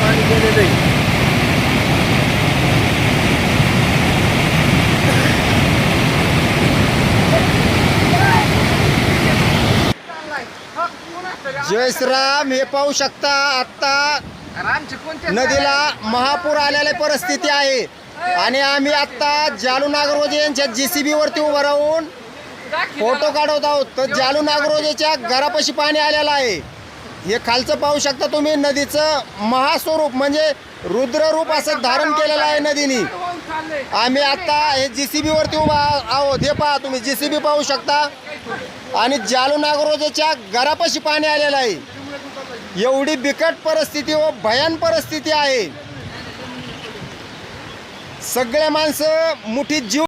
पाणी गेलेलं आहे जय श्रीराम हे पाहू शकता आत्ता नदीला महापूर आलेली परिस्थिती आहे. आणि आम्ही आत्ता जालू नागरोजे यांच्या सी वरती उभं राहून फोटो काढत आहोत. तर जालू नागरोजेच्या घरापाशी पाणी आलेलं आहे. हे खालचं पाहू शकता तुम्ही नदीचं महास्वरूप म्हणजे रुद्ररूप असं धारण केलेलं आहे नदीने. आम्ही आता हे जी सी बीवरती उभा आहोत. हे पहा तुम्ही जे सी बी पाहू शकता. आणि जालू नागरोजेच्या घरापाशी पाणी आलेलं आहे. एवढी बिकट परिस्थिती व भयान परिस्थिती आहे. सगळे माणसं मुठीत जीव